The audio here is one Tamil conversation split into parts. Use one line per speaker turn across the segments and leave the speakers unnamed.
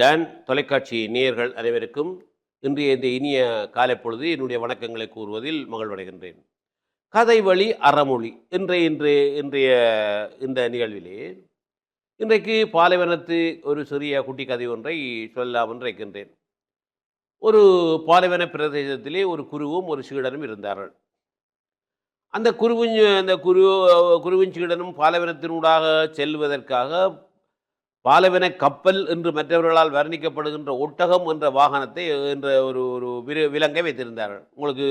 டான் தொலைக்காட்சி நேயர்கள் அனைவருக்கும் இன்றைய இந்த இனிய காலை பொழுது என்னுடைய வணக்கங்களை கூறுவதில் மகிழ்வடைகின்றேன். கதை வழி அறமொழி. இன்றைய இன்று இன்றைய இந்த நிகழ்விலே இன்றைக்கு பாலைவனத்து ஒரு சிறிய குட்டி கதை ஒன்றை சொல்லலாம் என்று இருக்கின்றேன் ஒரு பாலைவன பிரதேசத்திலே ஒரு குருவும் ஒரு சீடனும் இருந்தார்கள். அந்த குருவின் அந்த குரு குருவின் சீடனும் பாலைவனத்தினூடாக செல்வதற்காக பாலவன கப்பல் என்று மற்றவர்களால் வர்ணிக்கப்படுகின்ற ஒட்டகம் என்ற வாகனத்தை என்ற ஒரு ஒரு விரு விலங்கை வைத்திருந்தார்கள். உங்களுக்கு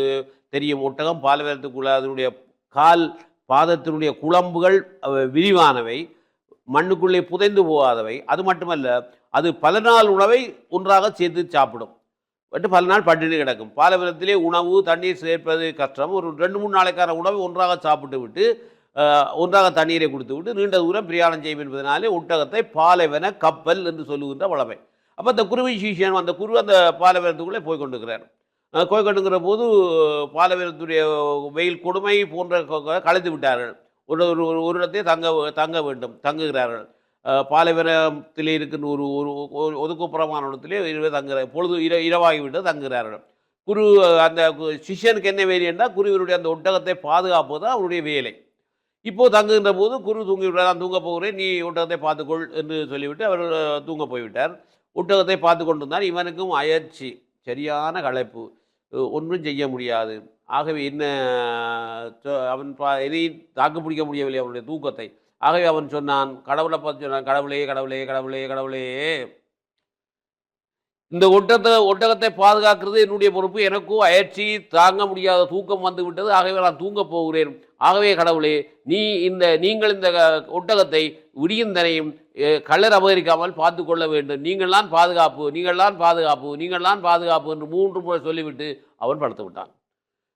தெரியும் ஒட்டகம் பாலவினத்துக்குள்ள அதனுடைய கால் பாதத்தினுடைய குழம்புகள் விரிவானவை மண்ணுக்குள்ளே புதைந்து போகாதவை. அது மட்டுமல்ல அது பல நாள் உணவை ஒன்றாக சேர்த்து சாப்பிடும். பட்டு பல நாள் பட்டினி கிடக்கும். பாலவினத்திலே உணவு தண்ணீர் சேர்ப்பது கஷ்டம். ஒரு ரெண்டு மூணு நாளைக்கான உணவை ஒன்றாக சாப்பிட்டு விட்டு ஒன்றாக தண்ணீரை கொடுத்து விட்டு நீண்ட தூரம் பிரயாணம் செய்யும் என்பதனாலே ஒட்டகத்தை பாலைவன கப்பல் என்று சொல்லுகின்ற வளமை. அப்போ அந்த குருவி சீஷன் அந்த குரு அந்த பாலைவனத்துக்குள்ளே போய் கொண்டிருக்கிறார். போய் கொண்டுங்கிற போது பாலைவனத்துடைய வெயில் கொடுமை போன்ற க- கலைத்து விட்டார்கள். ஒரு ஒரு ஒரு- இடத்தையும் இடத்தை தங்க தங்க வேண்டும் தங்குகிறார்கள். பாலைவனத்தில் இருக்கின்ற ஒரு ஒரு ஒதுக்குப்புறமான இடத்திலே இரவே தங்குற பொழுது இர இரவாகிவிட்டு தங்குகிறார்கள். குரு அந்த கு- சிஷ்யனுக்கு என்ன வேலை என்றால் குருவினுடைய அந்த ஒட்டகத்தை பாதுகாப்பது தான் அவருடைய வேலை. இப்போது தங்குகின்ற போது குரு தூங்கி விட்டார் நான் தூங்க போகிறேன் நீ ஒட்டகத்தை பார்த்துக்கொள் என்று சொல்லிவிட்டு அவர் தூங்க போய்விட்டார். ஒட்டகத்தை பார்த்து கொண்டிருந்தார். இவனுக்கும் அயற்சி சரியான களைப்பு. ஒன்றும் செய்ய முடியாது. ஆகவே என்ன சொ- அவன் பா எதையும் தாக்கு பிடிக்க முடியவில்லை அவனுடைய தூக்கத்தை. ஆகவே அவன் சொன்னான் கடவுளை பார்த்து சொன்னான் கடவுளே கடவுளே கடவுளே கடவுளே இந்த ஒட்டத்தை ஒட்டகத்தை பாதுகாக்கிறது என்னுடைய பொறுப்பு. எனக்கும் அயற்சி தாங்க முடியாத தூக்கம் வந்து விட்டது. ஆகவே நான் தூங்கப் போகிறேன். ஆகவே கடவுளே நீ இந்த நீங்கள் இந்த ஒட்டகத்தை விடியந்தனையும் அஹ், கள்ளர் அபகரிக்காமல் பார்த்து கொள்ள வேண்டும். நீங்கள்தான் பாதுகாப்பு நீங்கள்தான் பாதுகாப்பு நீங்கள்தான் பாதுகாப்பு என்று மூன்று முறை சொல்லிவிட்டு அவன் படுத்து விட்டான்.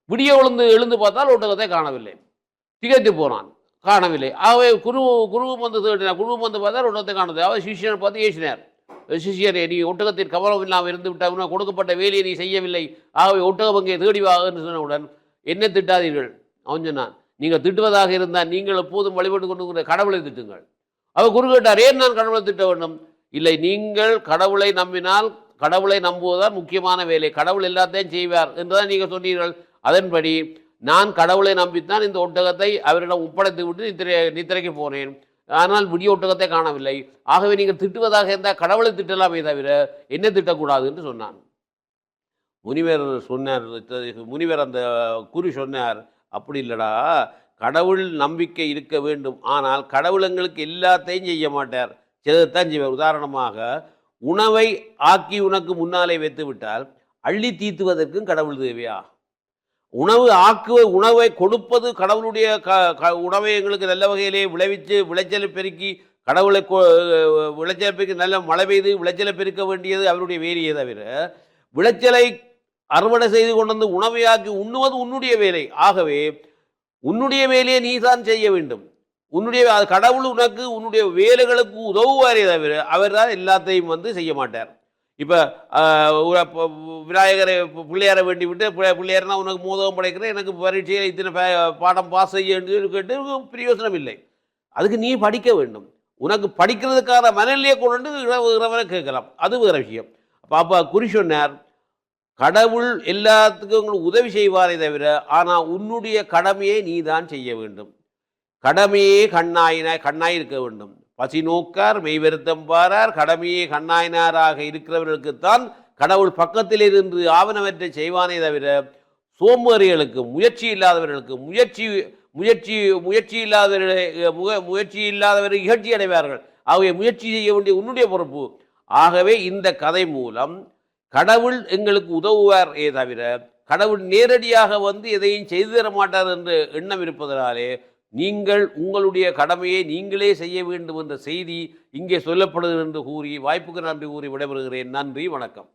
விடிய விழுந்து எழுந்து பார்த்தால் ஒட்டகத்தை காணவில்லை. திகைத்து போனான். காணவில்லை. ஆகவே குரு குருவும் வந்து தேடினார் குருவும் வந்து பார்த்தால் ஒட்டகத்தை காணது அவர் சிஷியனை பார்த்து ஏசினார். சிஷியர் நீ ஒட்டகத்தின் கவனம் இல்லாமல் இருந்து விட்டால் உனக்கு கொடுக்கப்பட்ட வேலையை நீ செய்யவில்லை. ஆகவே ஒட்டகம் அங்கே தேடி என்று சொன்னவுடன் என்ன திட்டாதீர்கள். அவன் சொன்னான் நீங்கள் திட்டுவதாக இருந்தால் நீங்கள் எப்போதும் வழிபட்டு கொண்டு கடவுளை திட்டுங்கள். அவர் குரு கேட்டார் ஏன் நான் கடவுளை திட்ட வேண்டும்? இல்லை நீங்கள் கடவுளை நம்பினால் கடவுளை நம்புவதுதான் முக்கியமான வேலை. கடவுள் எல்லாத்தையும் செய்வார் என்றுதான் நீங்கள் சொன்னீர்கள். அதன்படி நான் கடவுளை நம்பித்தான் இந்த ஒட்டகத்தை அவரிடம் ஒப்படைத்து விட்டு நித்திரை நித்திரைக்கு போனேன். ஆனால் விடியோட்டகத்தை காணவில்லை. ஆகவே நீங்கள் திட்டுவதாக இருந்தால் கடவுளை திட்டலாமே தவிர என்ன திட்டக்கூடாது என்று சொன்னான். முனிவர் சொன்னார் முனிவர் அந்த குரு சொன்னார் அப்படி இல்லடா கடவுள் நம்பிக்கை இருக்க வேண்டும். ஆனால் கடவுள் எங்களுக்கு எல்லாத்தையும் செய்ய மாட்டார். சிலதான் செய்வார். உதாரணமாக உணவை ஆக்கி உனக்கு முன்னாலே வைத்து விட்டால் அள்ளி தீத்துவதற்கும் கடவுள் தேவையா? உணவு ஆக்குவ உணவை கொடுப்பது கடவுளுடைய க க- உணவை எங்களுக்கு நல்ல வகையிலே விளைவித்து விளைச்சலை பெருக்கி கடவுளை கொ- விளைச்சலை பெருக்கி நல்ல மழை பெய்து விளைச்சலை பெருக்க வேண்டியது அவருடைய வேலையே தவிர விளைச்சலை அறுவடை செய்து கொண்டு வந்து உணவையாக்கி உண்ணுவது உன்னுடைய வேலை. ஆகவே உன்னுடைய வேலையை நீ தான் செய்ய வேண்டும். உன்னுடைய கடவுள் உனக்கு உன்னுடைய வேலைகளுக்கு உதவுவாரே தவிர அவர் தான் எல்லாத்தையும் வந்து செய்ய மாட்டார். இப்போ விநாயகரை பிள்ளையாரை வேண்டி விட்டு பி- பிள்ளையார்னா உனக்கு மோதகம் படைக்கிறேன் எனக்கு பரீட்சையில் இத்தனை பே- பாடம் பாஸ் செய்ய கேட்டு பிரயோசனம் இல்லை. அதுக்கு நீ படிக்க வேண்டும். உனக்கு படிக்கிறதுக்கான மனநிலையை கொண்டு வந்து இறைவனை கேட்கலாம். அது வேறு விஷயம். அப்போ அப்போ குறி சொன்னார் கடவுள் எல்லாத்துக்கும் உங்களுக்கு உதவி செய்வாரே தவிர ஆனால் உன்னுடைய கடமையை நீ தான் செய்ய வேண்டும். கடமையே கண்ணாயினாய் கண்ணாய் இருக்க வேண்டும். பசி நோக்கார் மெய்வருத்தம் பாரார் கடமையே கண்ணாயினாராக இருக்கிறவர்களுக்குத்தான் கடவுள் பக்கத்தில் இருந்து ஆவணவற்றை செய்வானே தவிர சோம்பேறிகளுக்கு முயற்சி இல்லாதவர்களுக்கு முயற்சி முயற்சி முயற்சி இல்லாதவர்களை முக முயற்சி இல்லாதவர்கள் இகழ்ச்சி அடைவார்கள். ஆகவே முயற்சி செய்ய வேண்டிய உன்னுடைய பொறுப்பு. ஆகவே இந்த கதை மூலம் கடவுள் எங்களுக்கு உதவுவார். ஏ தவிர கடவுள் நேரடியாக வந்து எதையும் செய்து தர மாட்டார் என்று எண்ணம் இருப்பதனாலே நீங்கள் உங்களுடைய கடமையை நீங்களே செய்ய வேண்டும் என்ற செய்தி இங்கே சொல்லப்படுகிறது என்று கூறி வாய்ப்புக்கு நன்றி கூறி விடைபெறுகிறேன். நன்றி வணக்கம்.